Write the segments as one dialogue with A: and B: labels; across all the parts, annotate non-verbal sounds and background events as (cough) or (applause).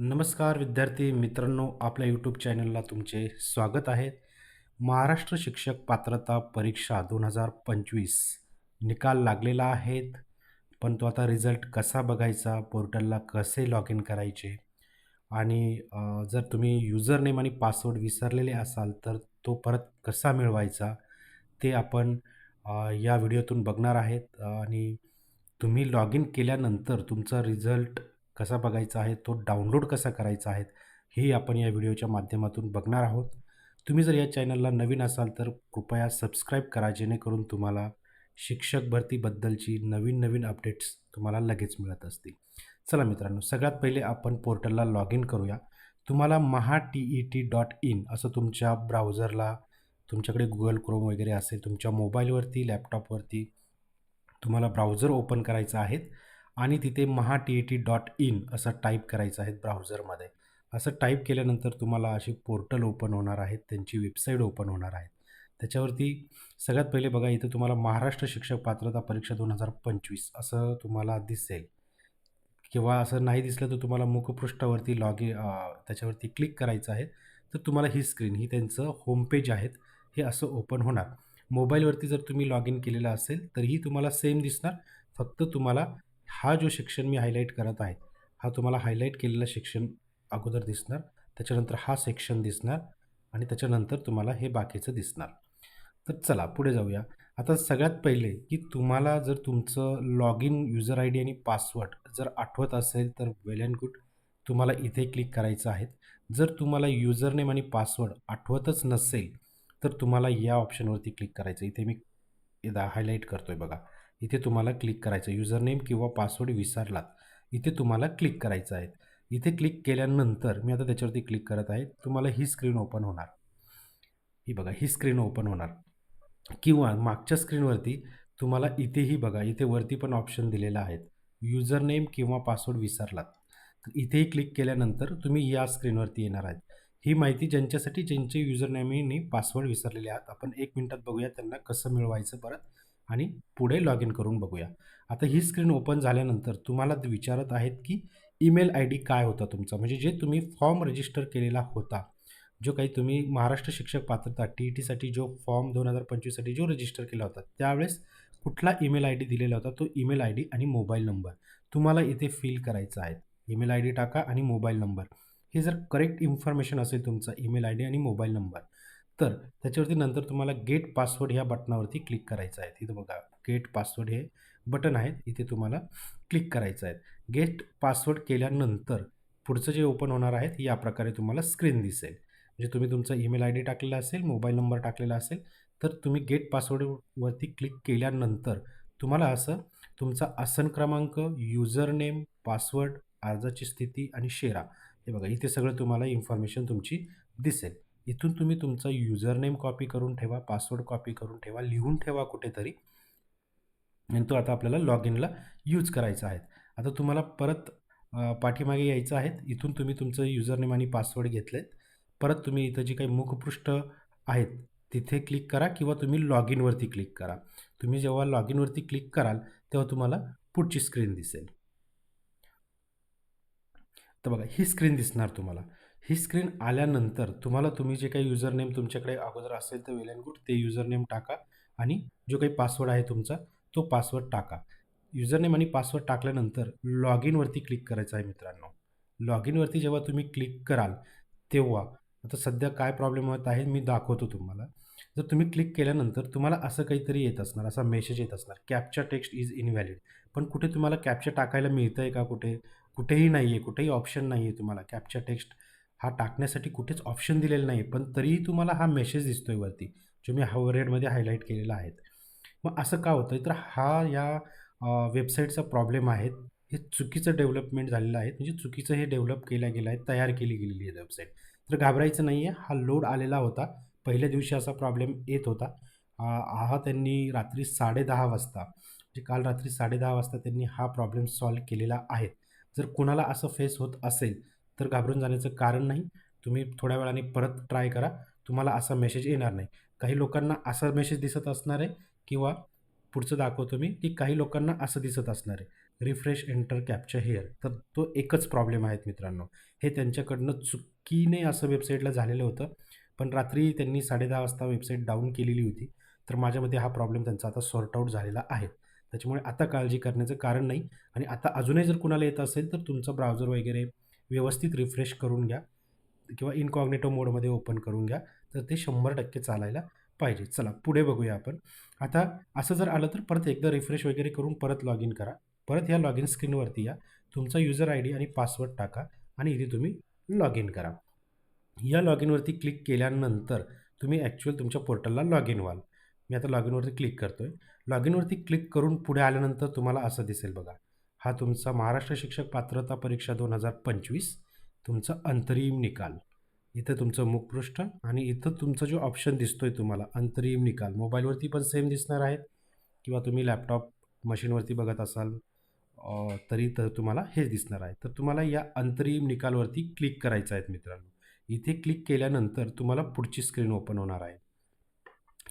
A: नमस्कार विद्यार्थी मित्रांनो आपल्या यूट्यूब चॅनलला तुमचे स्वागत आहे. महाराष्ट्र शिक्षक पात्रता परीक्षा दोन हजार पंचवीस निकाल लागलेला आहेत पण तो आता रिझल्ट कसा बघायचा पोर्टलला कसे लॉग इन करायचे? आणि जर तुम्ही युजर नेम आणि पासवर्ड विसरलेले असाल तर तो परत कसा मिळवायचा ते आपण या व्हिडिओतून बघणार आहेत. आणि तुम्ही लॉग इन केल्यानंतर तुमचा रिझल्ट कसा बघायचा आहे तो डाउनलोड कसा करायचा आहे हे आपण या व्हिडिओच्या माध्यमातून बघणार आहोत. तुम्ही जर या चॅनलला नवीन असाल तर कृपया सबस्क्राईब करा जेणेकरून तुम्हाला शिक्षक भरतीबद्दलची नवीन नवीन अपडेट्स तुम्हाला लगेच मिळत असतील. चला मित्रांनो सगळ्यात पहिले आपण पोर्टलला लॉग इन करूया. तुम्हाला Maha T E T dot in असं तुमच्या ब्राउझरला तुमच्याकडे गुगल क्रोम वगैरे असेल तुमच्या मोबाईलवरती लॅपटॉपवरती तुम्हाला ब्राउझर ओपन करायचं आहे. आणि तिथे Maha T A T dot in असं टाईप करायचं आहे ब्राउझरमध्ये. असं टाईप केल्यानंतर तुम्हाला अशी पोर्टल ओपन होणार आहेत त्यांची वेबसाईट ओपन होणार आहे. त्याच्यावरती सगळ्यात पहिले बघा इथं तुम्हाला महाराष्ट्र शिक्षक पात्रता परीक्षा दोन हजार पंचवीस असं तुम्हाला दिसेल. किंवा असं नाही दिसलं तर तुम्हाला मुखपृष्ठावरती लॉग इन त्याच्यावरती क्लिक करायचं आहे. तर तुम्हाला ही स्क्रीन ही त्यांचं होमपेज आहेत हे असं ओपन होणार. मोबाईलवरती जर तुम्ही लॉग इन केलेलं असेल तरीही तुम्हाला सेम दिसणार. फक्त तुम्हाला हा जो सेक्शन मी हायलाईट करत आहे हा तुम्हाला हायलाईट केलेला सेक्शन अगोदर दिसणार. त्याच्यानंतर हा सेक्शन दिसणार आणि त्याच्यानंतर तुम्हाला हे बाकीचं दिसणार. तर चला पुढे जाऊया. आता सगळ्यात पहिले की तुम्हाला जर तुमचं log in user I D आणि पासवर्ड जर आठवत असेल तर वेल अँड गुड तुम्हाला इथे क्लिक करायचं आहे. जर तुम्हाला युजर नेम आणि पासवर्ड आठवतच नसेल तर तुम्हाला या ऑप्शनवरती क्लिक करायचं इथे मी एकदा हायलाईट करतो आहे बघा. इथे तुम्हाला क्लिक करायचं. युजर नेम किंवा पासवर्ड विसरलात. इथे तुम्हाला क्लिक करायचं आहे. इथे क्लिक केल्यानंतर मी आता त्याच्यावरती क्लिक करत आहे. तुम्हाला ही स्क्रीन ओपन होणार. ही बघा ही स्क्रीन ओपन होणार. किंवा मागच्या स्क्रीनवरती तुम्हाला इथेही बघा इथे वरती पण ऑप्शन दिलेला आहेत युजर नेम किंवा पासवर्ड विसरलात. तर इथेही क्लिक केल्यानंतर तुम्ही या स्क्रीनवरती येणार आहेत. ही माहिती ज्यांच्यासाठी ज्यांचे युजर नेमनी पासवर्ड विसरलेले आहात आपण एक मिनटात बघूया त्यांना कसं मिळवायचं परत. आणि पुढे लॉग इन करून बघूया. आता ही स्क्रीन ओपन झाल्यानंतर तुम्हाला विचारत आहेत की ईमेल आय डी काय होता तुमचा? म्हणजे जे तुम्ही फॉर्म रजिस्टर केलेला होता जो काही तुम्ही महाराष्ट्र शिक्षक पात्रता टी ई टीसाठी जो फॉर्म दोन हजार पंचवीससाठी जो रजिस्टर केला होता त्यावेळेस कुठला ईमेल आय डी दिलेला होता? तो ईमेल आय डी आणि मोबाईल नंबर तुम्हाला इथे फिल करायचा आहे. ईमेल आय डी टाका आणि मोबाईल नंबर हे जर करेक्ट इन्फॉर्मेशन असेल तुमचा ईमेल आय डी आणि मोबाईल नंबर तर त्याच्यावरती नंतर तुम्हाला गेट पासवर्ड ह्या बटनावरती क्लिक करायचं आहे. इथं बघा गेट पासवर्ड हे बटन आहेत. इथे तुम्हाला क्लिक करायचं आहे. गेट पासवर्ड केल्यानंतर पुढचं जे ओपन होणार आहेत या प्रकारे तुम्हाला स्क्रीन दिसेल. म्हणजे तुम्ही तुमचा ईमेल आय डी टाकलेला असेल मोबाईल नंबर टाकलेला असेल तर तुम्ही गेट पासवर्डवरती क्लिक केल्यानंतर तुम्हाला असं तुमचा आसन क्रमांक युजर नेम पासवर्ड अर्जाची स्थिती आणि शेरा हे बघा इथे सगळं तुम्हाला इन्फॉर्मेशन तुमची दिसेल. इथून तुम्ही तुमचा युजर नेम कॉपी करून ठेवा पासवर्ड कॉपी करून ठेवा लिहून ठेवा कुठेतरी. आणि तो आता आपल्याला लॉग इनला यूज करायचा आहे. आता तुम्हाला परत पाठीमागे यायचं आहे. इथून तुम्ही तुमचं युजर नेम आणि पासवर्ड घेतलेत. परत तुम्ही इथं जी काही मुखपृष्ठ आहेत तिथे क्लिक करा किंवा तुम्ही लॉग इनवरती क्लिक करा. तुम्ही जेव्हा लॉग इनवरती क्लिक कराल तेव्हा तुम्हाला पुढची स्क्रीन दिसेल. तर बघा ही स्क्रीन दिसणार तुम्हाला. ही स्क्रीन आल्यानंतर तुम्हाला तुम्ही जे काही युजर नेम तुमच्याकडे अगोदर असेल तर वेल अँड गुड ते युजर नेम टाका आणि जो काही पासवर्ड आहे तुमचा तो पासवर्ड टाका. युजर नेम आणि पासवर्ड टाकल्यानंतर लॉग इनवरती क्लिक करायचं आहे मित्रांनो. लॉग इनवरती जेव्हा तुम्ही क्लिक कराल तेव्हा आता सध्या काय प्रॉब्लेम होत आहे मी दाखवतो तुम्हाला. जर तुम्ही क्लिक केल्यानंतर तुम्हाला असं काहीतरी येत असणार असा मेसेज येत असणार कॅप्चा टेक्स्ट इज इनव्हॅलिड पण कुठे तुम्हाला कॅप्चा टाकायला मिळतं आहे का कुठे? कुठेही नाही आहे कुठेही ऑप्शन नाही आहे तुम्हाला कॅप्चा टेक्स्ट हा टाकण्यासाठी कुठेच ऑप्शन दिलेलं नाही पण तरीही तुम्हाला हा मेसेज दिसतो आहे वरती जो मी हा रेडमध्ये हायलाईट केलेला आहे. मग असं का होतं तर हा या वेबसाईटचा प्रॉब्लेम आहे. हे चुकीचं डेव्हलपमेंट झालेलं आहे. म्हणजे चुकीचं हे डेव्हलप केलं गेलं आहे तयार केली गेलेली आहे वेबसाईट तर घाबरायचं नाही आहे हा लोड आलेला होता. पहिल्या दिवशी असा प्रॉब्लेम येत होता. हा त्यांनी रात्री साडेदहा वाजता म्हणजे काल रात्री साडेदहा वाजता त्यांनी हा प्रॉब्लेम सॉल्व केलेला आहे. जर कुणाला असं फेस होत असेल तर घाबरून जाण्याचं कारण नाही. तुम्ही थोड्या वेळाने परत ट्राय करा. तुम्हाला असा मेसेज येणार नाही. काही लोकांना असा मेसेज दिसत असणार आहे किंवा पुढचं दाखवतो मी की काही लोकांना असं दिसत असणार आहे. रिफ्रेश एंटर कॅप्चर हेअर तर तो एकच प्रॉब्लेम आहेत मित्रांनो. हे त्यांच्याकडनं चुकीने असं वेबसाईटला झालेलं होतं. पण रात्री त्यांनी साडे दहा वाजता वेबसाईट डाऊन केलेली होती. तर माझ्यामध्ये हा प्रॉब्लेम त्यांचा आता सॉर्ट आऊट झालेला आहे. त्याच्यामुळे आता काळजी करण्याचं कारण नाही. आणि आता अजूनही जर कुणाला येत असेल तर तुमचं ब्राउझर वगैरे व्यवस्थित रिफ्रेश करून घ्या किंवा इनकॉग्नेटो मोडमध्ये ओपन करून घ्या तर ते शंभर टक्के चालायला पाहिजे. चला पुढे बघूया आपण. आता असं जर आलं तर परत एकदा रिफ्रेश वगैरे करून परत लॉग इन करा. परत ह्या लॉग इन स्क्रीनवरती या. तुमचा युजर आय डी आणि पासवर्ड टाका आणि इथे तुम्ही लॉग इन करा. या लॉग इनवरती क्लिक केल्यानंतर तुम्ही ॲक्च्युअल तुमच्या पोर्टलला लॉग इन व्हाल. मी आता लॉग इनवरती क्लिक करतो आहे लॉग इनवरती क्लिक करून पुढे आल्यानंतर तुम्हाला असं दिसेल बघा. हा तुमचा महाराष्ट्र शिक्षक पात्रता परीक्षा दोन हजार पंचवीस तुमचा अंतरिम निकाल. इथं तुमचं मुखपृष्ठ आणि इथं तुमचा जो ऑप्शन दिसतोय तुम्हाला अंतरिम निकाल. मोबाईलवरती पण सेम दिसणार आहेत. किंवा तुम्ही लॅपटॉप मशीनवरती बघत असाल तरी तर तुम्हाला हेच दिसणार आहे. तर तुम्हाला या अंतरिम निकालवरती क्लिक करायचं आहे मित्रांनो. इथे क्लिक केल्यानंतर तुम्हाला पुढची स्क्रीन ओपन होणार आहे.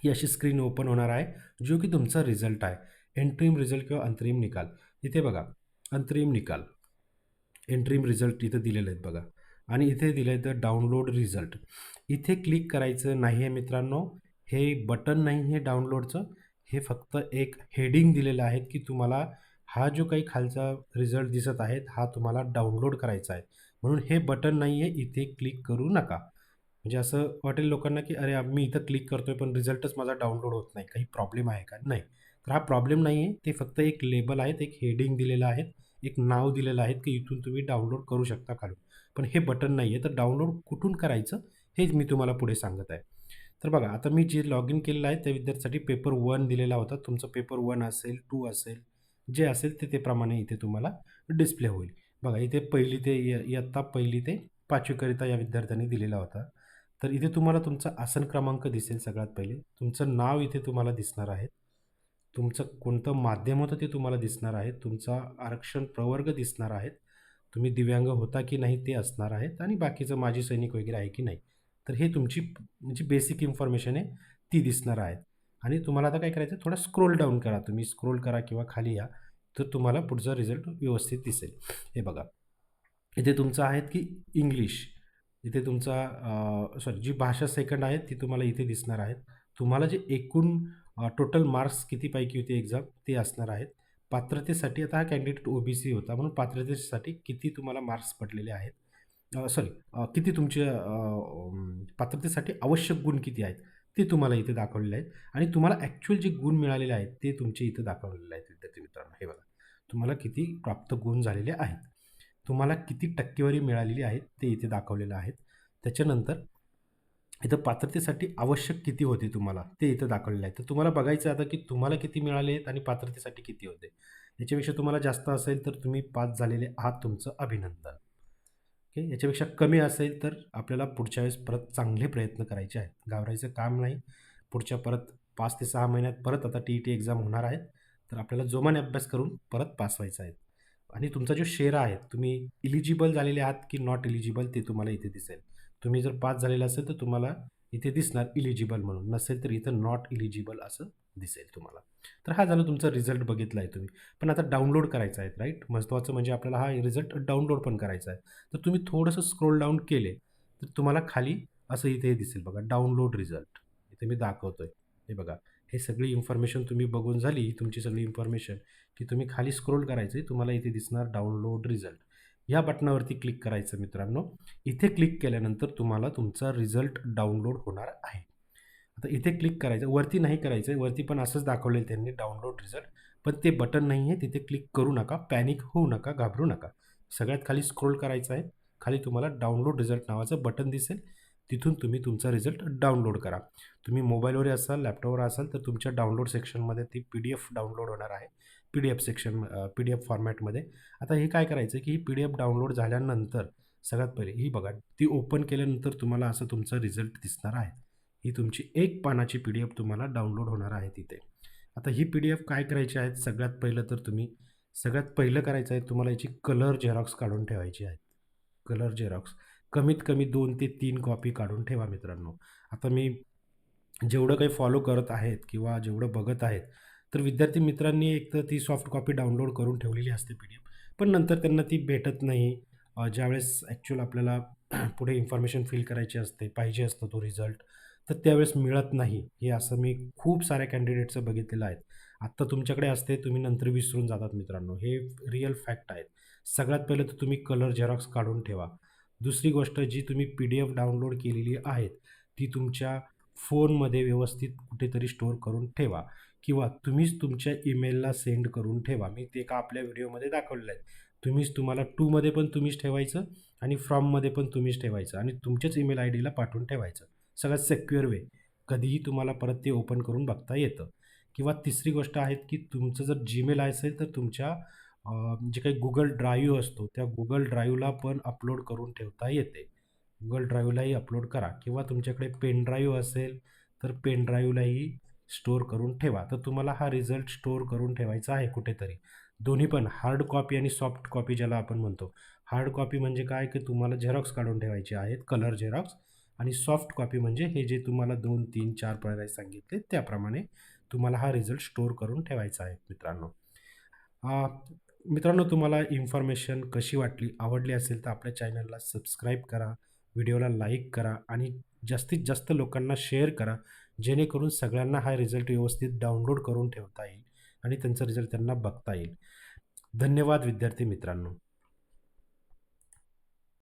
A: ही अशी स्क्रीन ओपन होणार आहे जो की तुमचा रिझल्ट आहे. एंट्रीम रिझल्ट किंवा अंतरिम निकाल. इथे बघा अंतरिम निकाल. एंट्रीम रिझल्ट इथं दिलेले आहेत बघा. आणि इथे दिलं आहे तर डाउनलोड रिझल्ट इथे क्लिक करायचं नाही आहे मित्रांनो. हे बटन नाही हे डाउनलोडचं हे फक्त एक हेडिंग दिलेलं आहे की तुम्हाला हा जो काही खालचा रिझल्ट दिसत आहेत हा तुम्हाला डाउनलोड करायचा आहे. म्हणून हे बटन नाही आहे इथे क्लिक करू नका. म्हणजे असं वाटेल लोकांना की अरे मी इथं क्लिक करतोय पण रिझल्टच माझा डाउनलोड होत नाही. काही प्रॉब्लेम आहे का? नाही. तर हा प्रॉब्लेम नाही आहे ते फक्त एक लेबल आहेत एक हेडिंग दिलेलं आहे एक नाव दिलेलं आहे की इथून तुम्ही डाउनलोड करू शकता काढून पण हे बटन नाही आहे तर डाउनलोड कुठून करायचं हेच मी तुम्हाला पुढे सांगत आहे. तर बघा आता मी जे लॉग इन केलेलं आहे त्या विद्यार्थ्यासाठी पेपर वन दिलेला होता. तुमचं पेपर वन असेल टू असेल जे असेल ते त्याप्रमाणे इथे तुम्हाला डिस्प्ले होईल. बघा इथे पहिली ते इयत्ता पहिली ते पाचवीकरिता या विद्यार्थ्यांनी दिलेला होता. तर इथे तुम्हाला तुमचा आसन क्रमांक दिसेल सगळ्यात पहिले. तुमचं नाव इथे तुम्हाला दिसणार आहे. तुमचं कोणतं माध्यम होतं ते तुम्हाला दिसणार आहे. तुमचा आरक्षण प्रवर्ग दिसणार आहेत. तुम्ही दिव्यांग होता की नाही ते असणार आहेत आणि बाकीचं माजी सैनिक वगैरे आहे की नाही. तर हे तुमची म्हणजे बेसिक इन्फॉर्मेशन आहे ती दिसणार आहेत. आणि तुम्हाला आता काय करायचं थोडा स्क्रोल डाऊन करा तुम्ही. स्क्रोल करा किंवा खाली या तर तुम्हाला पुढचा रिझल्ट व्यवस्थित दिसेल. हे बघा. इथे तुमचं आहेत की इंग्लिश इथे तुमचा सॉरी जी भाषा सेकंड आहे ती तुम्हाला इथे दिसणार आहेत. तुम्हाला जे एकूण टोटल मार्क्स कितीपैकी होते एक्झाम ते असणार आहेत. पात्रतेसाठी आता हा कॅन्डिडेट ओ बी सी होता. म्हणून पात्रतेसाठी किती तुम्हाला मार्क्स पडलेले आहेत? सॉरी किती तुमचे पात्रतेसाठी आवश्यक गुण किती आहेत? ते तुम्हाला इथे दाखवलेले आहेत. आणि तुम्हाला ॲक्च्युअल जे गुण मिळालेले आहेत ते तुमचे इथे दाखवलेले आहेत विद्यार्थी मित्रांनो. हे बघा. तुम्हाला किती प्राप्त गुण झालेले आहेत. तुम्हाला किती टक्केवारी मिळालेली आहे ते इथे दाखवलेलं आहेत. त्याच्यानंतर इथं पात्रतेसाठी आवश्यक किती होते तुम्हाला? ते इथं दाखवलेलं आहे. तर तुम्हाला बघायचं आता की तुम्हाला किती मिळाले आहेत आणि पात्रतेसाठी किती होते. याच्यापेक्षा तुम्हाला जास्त असेल तर तुम्ही पास झालेले आहात तुमचं अभिनंदन. ओके? याच्यापेक्षा कमी असेल तर आपल्याला पुढच्या वेळेस परत चांगले प्रयत्न करायचे आहेत. घाबरायचं काम नाही. पुढच्या परत पाच ते सहा महिन्यात परत आता टी ई टी एक्झाम होणार आहेत. तर आपल्याला जोमाने अभ्यास करून परत पास व्हायचा आहे. आणि तुमचा जो शेरा आहे तुम्ही इलिजिबल झालेले आहात की नॉट इलिजिबल ते तुम्हाला इथे दिसेल. तुम्ही जर पास झालेला असेल तर तुम्हाला इथे दिसणार इलिजिबल म्हणून. नसेल तर इथं नॉट इलिजिबल असं दिसेल तुम्हाला. तर हा झाला तुमचा रिझल्ट बघितला आहे तुम्ही. पण आता डाउनलोड करायचा आहे राईट महत्त्वाचं म्हणजे आपल्याला हा रिझल्ट डाउनलोड पण करायचा आहे. तर तुम्ही थोडंसं स्क्रोल डाऊन केले तर तुम्हाला खाली असं इथे दिसेल बघा डाउनलोड रिझल्ट इथे मी दाखवतो आहे हे बघा हे सगळी इन्फॉर्मेशन तुम्ही बघून झाली तुमची सगळी इन्फॉर्मेशन की तुम्ही खाली स्क्रोल करायचं तुम्हाला इथे दिसणार डाउनलोड रिझल्ट या बटनावरती क्लिक करायचं मित्रांनो. इथे क्लिक केल्यानंतर तुम्हाला तुमचा रिझल्ट डाउनलोड होणार आहे. आता इथे क्लिक करायचं वरती नाही करायचं वरती पण असंच दाखवलेलं त्यांनी डाउनलोड रिझल्ट पण ते बटन नाही आहे तिथे क्लिक करू नका पॅनिक होऊ नका घाबरू नका. सगळ्यात खाली स्क्रोल करायचं आहे. खाली तुम्हाला डाउनलोड रिझल्ट नावाचं बटन दिसेल. तिथून तुम्ही तुमचा रिझल्ट डाउनलोड करा. तुम्ही मोबाईलवर असाल लॅपटॉपवर असाल तर तुमच्या डाउनलोड सेक्शनमध्ये ती पी डी एफ डाउनलोड होणार आहे. P D F section P D F फॉर्मॅटमध्ये. आता हे काय करायचं की ही पी डी एफ डाउनलोड झाल्यानंतर सगळ्यात पहिले ही बघा ती ओपन केल्यानंतर तुम्हाला असं तुमचा रिझल्ट दिसणार आहे. ही तुमची एक पानाची पी डी एफ तुम्हाला डाउनलोड होणार आहे तिथे. आता ही पी डी एफ काय करायची आहेत सगळ्यात पहिलं तर तुम्ही सगळ्यात पहिलं करायचं आहे तुम्हाला याची कलर झेरॉक्स काढून ठेवायची आहेत कलर झेरॉक्स. कमीत कमी दोन ते तीन कॉपी काढून ठेवा मित्रांनो. आता मी जेवढं काही फॉलो करत आहेत किंवा जेवढं बघत आहेत तर विद्यार्थी मित्रांनी एक तर ती सॉफ्ट कॉपी डाउनलोड करून ठेवलेली असते पी डी एफ पण नंतर त्यांना ती भेटत नाही. ज्यावेळेस ॲक्च्युअल आपल्याला (clears throat) पुढे इन्फॉर्मेशन फिल करायची असते पाहिजे असतो तो रिझल्ट तर त्यावेळेस मिळत नाही. हे असं मी खूप साऱ्या कॅन्डिडेटचं बघितलेलं आहे. आत्ता तुमच्याकडे असते तुम्ही नंतर विसरून जातात मित्रांनो. हे रिअल फॅक्ट आहेत. सगळ्यात पहिलं तर तुम्ही कलर झेरॉक्स काढून ठेवा. दुसरी गोष्ट जी तुम्ही पी डी एफ डाउनलोड केलेली आहेत ती तुमच्या फोनमध्ये व्यवस्थित कुठेतरी स्टोअर करून ठेवा. किंवा तुम्हीच तुमच्या ईमेलला सेंड करून ठेवा. मी ते का आपल्या व्हिडिओमध्ये दाखवलेलं आहे. तुम्हीच तुम्हाला टूमध्ये पण तुम्हीच ठेवायचं आणि फ्रॉममध्ये पण तुम्हीच ठेवायचं आणि तुमच्याच ईमेल आय डीला पाठवून ठेवायचं. सगळ्यात सेक्युअर वे कधीही तुम्हाला परत ते ओपन करून बघता येतं. किंवा तिसरी गोष्ट आहे की तुमचं जर जीमेल असेल तर तुमच्या जे काही गुगल ड्राईव्ह असतो त्या गुगल ड्राईव्हला पण अपलोड करून ठेवता येते. गुगल ड्राईव्हलाही अपलोड करा. किंवा तुमच्याकडे पेन ड्राईव्ह असेल तर पेन ड्राईव्हलाही स्टोअर करून ठेवा. तर तुम्हाला हा रिझल्ट स्टोअर करून ठेवायचा आहे कुठेतरी. दोन्ही पण हार्ड कॉपी आणि सॉफ्ट कॉपी ज्याला आपण म्हणतो. हार्ड कॉपी म्हणजे काय? की तुम्हाला झेरॉक्स काढून ठेवायचे आहेत कलर झेरॉक्स आणि सॉफ्ट कॉपी म्हणजे हे जे तुम्हाला दोन तीन चार पर्याय सांगितले त्याप्रमाणे तुम्हाला हा रिझल्ट स्टोअर करून ठेवायचा आहे मित्रांनो. मित्रांनो तुम्हाला इन्फॉर्मेशन कशी वाटली आवडली असेल तर आपल्या चॅनलला सबस्क्राईब करा व्हिडिओला लाईक करा आणि जास्तीत जास्त लोकांना शेअर करा. जेणेकरून सगळ्यांना हा रिझल्ट व्यवस्थित डाउनलोड करून ठेवता येईल आणि त्यांचा रिझल्ट त्यांना बघता येईल. धन्यवाद विद्यार्थी मित्रांनो.